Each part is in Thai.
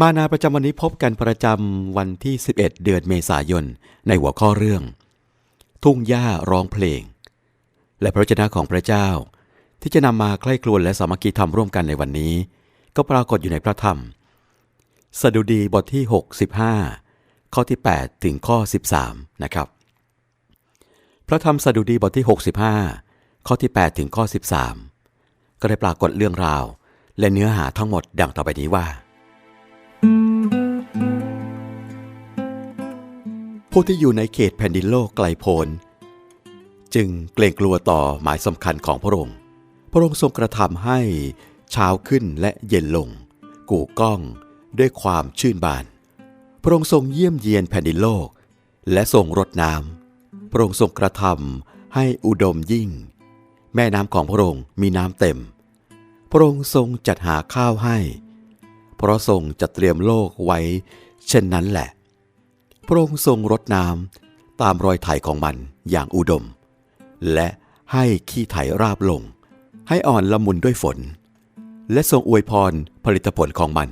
มานาประจำวันนี้พบกันประจำวันที่ 11 เดือนเมษายน ในหัวข้อเรื่อง ทุ่งหญ้าร้องเพลง และพระเจ้าของพระเจ้า ที่จะนำมาใคร่ครวญและสามัคคีธรรมร่วมกันในวันนี้ ก็ปรากฏอยู่ในพระธรรม สดุดีบทที่ 65 ข้อที่ 8 ถึงข้อ 13 นะครับ พระธรรมสดุดีบทที่ 65 ข้อที่ 8 ถึงข้อ 13 ก็ได้ปรากฏเรื่องราว และเนื้อหาทั้งหมดดังต่อไปนี้ว่า ผู้ที่อยู่ในเขตแผ่นดินโลกไกลโพ้นจึงเกรงกลัวต่อหมายสำคัญของพระองค์ พระองค์ทรงกระทำให้เช้าขึ้นและเย็นลง กู่ก้องด้วยความชื่นบาน พระองค์ทรงเยี่ยมเยียนแผ่นดินโลก และทรงรดน้ำพระองค์ทรงกระทำให้อุดมยิ่ง แม่น้ำของพระองค์มีน้ำเต็ม พระองค์ทรงจัดหาข้าวให้ เพราะทรงจัดเตรียมโลกไว้ เช่นนั้นแหละ พระองค์ทรงรดน้ำตามรอยไถของมันอย่างอุดม และให้ขี้ไถราบลง ให้อ่อนละมุนด้วยฝน และทรงอวยพรผลิตผลของมัน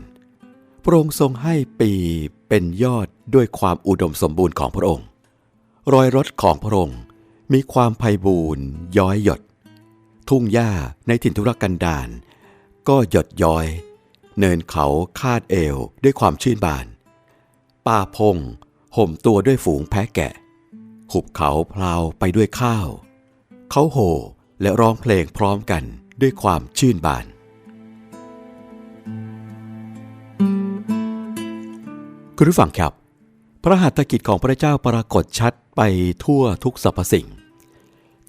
พระองค์ทรงให้ปีเป็นยอดด้วยความอุดมสมบูรณ์ของพระองค์ รอยรถของพระองค์มีความไพบูรณ์ย้อยหยด ทุ่งหญ้าในถิ่นทุรกันดารก็หยดย้อย เนินเขาคาดเอวด้วยความชื่นบาน ป่าพง ห่มตัวด้วยฝูงแพะแกะ หุบเขาพลาวไปด้วยข้าว เขาโห่และร้องเพลงพร้อมกันด้วยความชื่นบาน คุณผู้ฟังครับ พระหัตถกิจของพระเจ้าปรากฏชัดไปทั่วทุกสรรพสิ่ง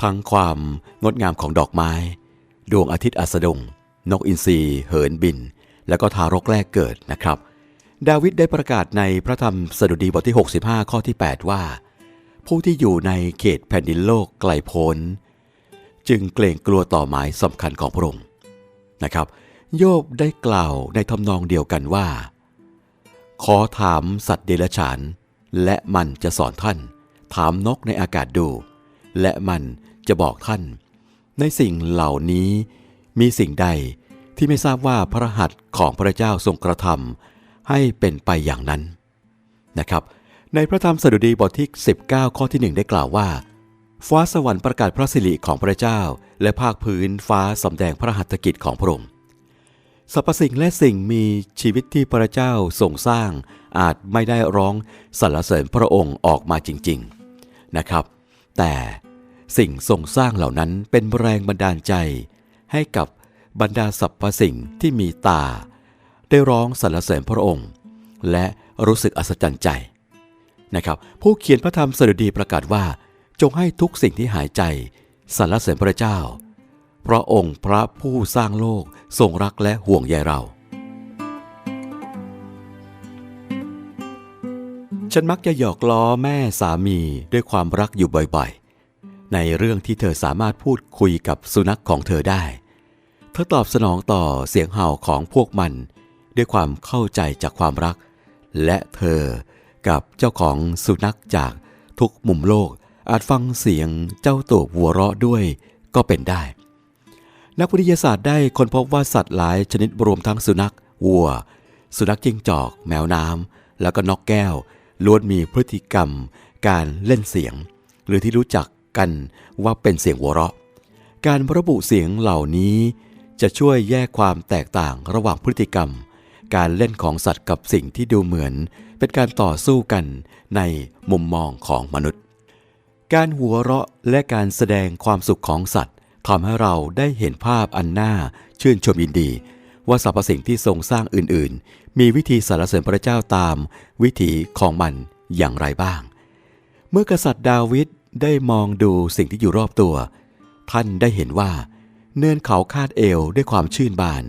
ทั้งความงดงามของดอกไม้ ดวงอาทิตย์อัสดง นกอินทรีเหินบิน แล้วก็ทารกแรกเกิดนะครับ ดาวิดได้ประกาศในพระธรรมสดุดีบทที่ 65 ข้อที่ 8 ว่า ผู้ที่อยู่ในเขตแผ่นดินโลกไกลโพ้น จึงเกรงกลัวต่อหมายสำคัญของพระองค์นะครับ โยบได้กล่าวในทำนองเดียวกันว่า ขอถามสัตว์เดรัจฉาน และมันจะสอนท่าน ถามนกในอากาศดู และมันจะบอกท่าน ในสิ่งเหล่านี้มีสิ่งใดที่ไม่ทราบว่าพระหัตถ์ของพระเจ้าทรงกระทำ ให้เป็นไปอย่างนั้นนะครับ ในพระธรรมสดุดีบทที่ 19 ข้อที่ 1 ได้กล่าวว่า ฟ้าสวรรค์ประกาศพระสิริของพระเจ้า และภาคพื้นฟ้าสำแดงพระหัตถกิจของพระองค์สรรพสิ่งและสิ่งมีชีวิตที่พระเจ้าทรงสร้าง อาจไม่ได้ร้องสรรเสริญพระองค์ออกมาจริง ๆนะครับ แต่สิ่งทรงสร้างเหล่านั้นเป็นแรงบันดาลใจ ให้กับบรรดาสรรพสิ่งที่มีตา ได้ร้องสรรเสริญพระองค์ และรู้สึกอัศจรรย์ใจนะครับ ผู้เขียนพระธรรมสดุดีประกาศว่า จงให้ทุกสิ่งที่หายใจสรรเสริญพระเจ้าเพราะองค์พระผู้สร้างโลกทรงรักและห่วงใยเรา ฉันมักจะหยอกล้อแม่สามีด้วยความรักอยู่บ่อยๆ ในเรื่องที่เธอสามารถพูดคุยกับสุนัขของเธอได้ เธอตอบสนองต่อเสียงเห่าของพวกมัน ด้วยความเข้าใจจากความรัก และเธอกับเจ้าของสุนัขจากทุกมุมโลกอาจฟังเสียงเจ้าตัวหัวเราะด้วยก็เป็นได้ นักวิทยาศาสตร์ได้ค้นพบว่าสัตว์หลายชนิดรวมทั้งสุนัขวัว สุนัขจิ้งจอก แมวน้ำแล้วก็นกแก้วล้วนมีพฤติกรรม การเล่นเสียง หรือที่รู้จักกันว่าเป็นเสียงหัวเราะ การระบุเสียงเหล่านี้ จะช่วยแยกความแตกต่างระหว่างพฤติกรรม การเล่นของสัตว์กับสิ่งที่ดูเหมือน เป็นการต่อสู้กันในมุมมองของมนุษย์ การหัวเราะและการแสดงความสุขของสัตว์ทำให้เราได้เห็นภาพอันน่าชื่นชมยินดี ว่าสรรพสิ่งที่ทรงสร้างอื่น ๆ มีวิธีสรรเสริญพระเจ้าตาม วิถีของมันอย่างไรบ้าง เมื่อกษัตริย์ดาวิดได้มองดูสิ่งที่อยู่รอบตัว ท่านได้เห็นว่า เนินเขาคาดเอวด้วยความชื่นบาน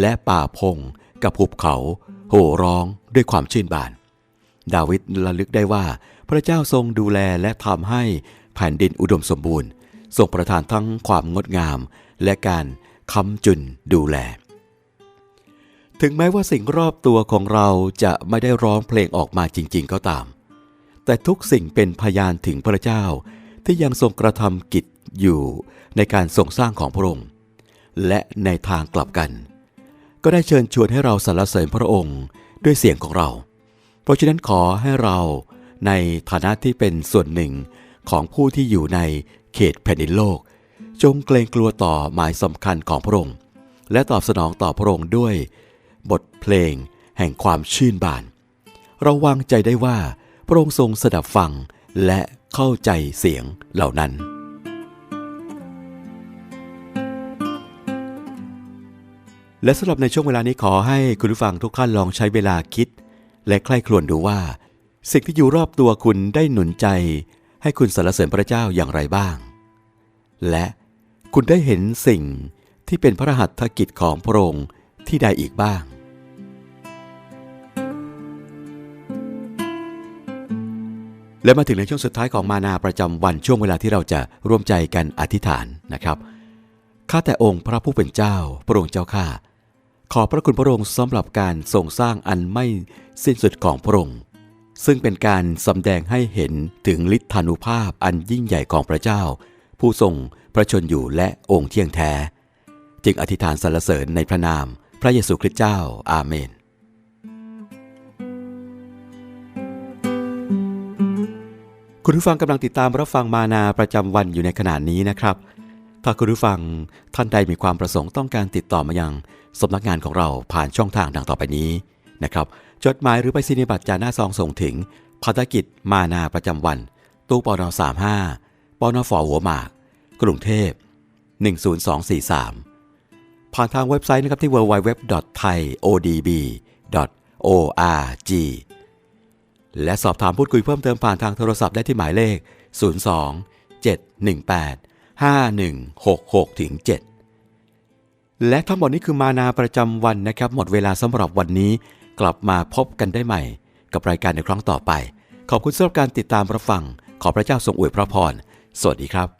และป่าพง กับหุบเขา โห่ร้องด้วยความชื่นบาน ดาวิดระลึกได้ว่า พระเจ้าทรงดูแลและทำให้แผ่นดินอุดมสมบูรณ์ทรงประทานทั้งความงดงาม และการค้ำจุนดูแล ถึงแม้ว่าสิ่งรอบตัวของเราจะไม่ได้ร้องเพลงออกมาจริง ๆ ก็ตาม แต่ทุกสิ่งเป็นพยานถึงพระเจ้าที่ยังทรงกระทำกิจอยู่ในการทรงสร้างของพระองค์ และในทางกลับกัน ก็ได้เชิญชวนให้เราสรรเสริญพระองค์ด้วยเสียงของเรา เพราะฉะนั้นขอให้เราในฐานะที่เป็นส่วนหนึ่งของผู้ที่อยู่ในเขตแผ่นดินโลก จงเกรงกลัวต่อหมายสำคัญของพระองค์ และตอบสนองต่อพระองค์ด้วย บทเพลงแห่งความชื่นบาน เราวางใจได้ว่าพระองค์ทรงสดับฟังและเข้าใจเสียงเหล่านั้น และสำหรับในช่วงเวลานี้ขอให้คุณผู้ฟังทุกท่านลองใช้เวลาคิด และใคร่ครวญดูว่า สิ่งที่อยู่รอบตัวคุณได้หนุนใจ ให้คุณสรรเสริญพระเจ้าอย่างไรบ้าง และคุณได้เห็นสิ่งที่เป็นพระหัตถกิจของพระองค์ที่ใดอีกบ้าง และมาถึงในช่วงสุดท้ายของมานาประจำวันช่วงเวลาที่เราจะร่วมใจกันอธิษฐานนะครับข้าแต่องค์พระผู้เป็นเจ้า พระองค์เจ้าข้า ขอพระคุณพระองค์สำหรับการทรงสร้างอันไม่สิ้นสุดของพระองค์ ซึ่งเป็นการสำแดงให้เห็นถึงฤทธานุภาพอันยิ่งใหญ่ของพระเจ้า ผู้ทรงพระชนอยู่และองค์เที่ยงแท้ จึงอธิษฐานสรรเสริญในพระนามพระเยซูคริสต์เจ้า อาเมน คุณผู้ฟังกำลังติดตามรับฟังมานาประจำวันอยู่ในขณะนี้นะครับ ถ้าคุณผู้ฟังท่านใดมีความประสงค์ต้องการติดต่อมายังสำนักงานของเราผ่านช่องทางดังต่อไปนี้นะครับจดหมายหรือไปสินิบัตรจาหน้าซองส่งถึงภารกิจมานาประจำวัน ตู้ปอนอ35ปอนอฝอหัวหมาก กรุงเทพ 10243 ผ่านทางเว็บไซต์นะครับที่ www.thaiodb.org และสอบถามพูดคุยเพิ่มเติมผ่านทางโทรศัพท์ได้ที่หมายเลข 02 718 5166ถึง7และทั้งหมดนี้คือมานาประจำวันนะครับ หมดเวลาสำหรับวันนี้กลับมาพบกันได้ใหม่ กับรายการในครั้งต่อไป ขอบคุณสำหรับการติดตามรับฟัง ขอพระเจ้าทรงอวยพระพร สวัสดีครับ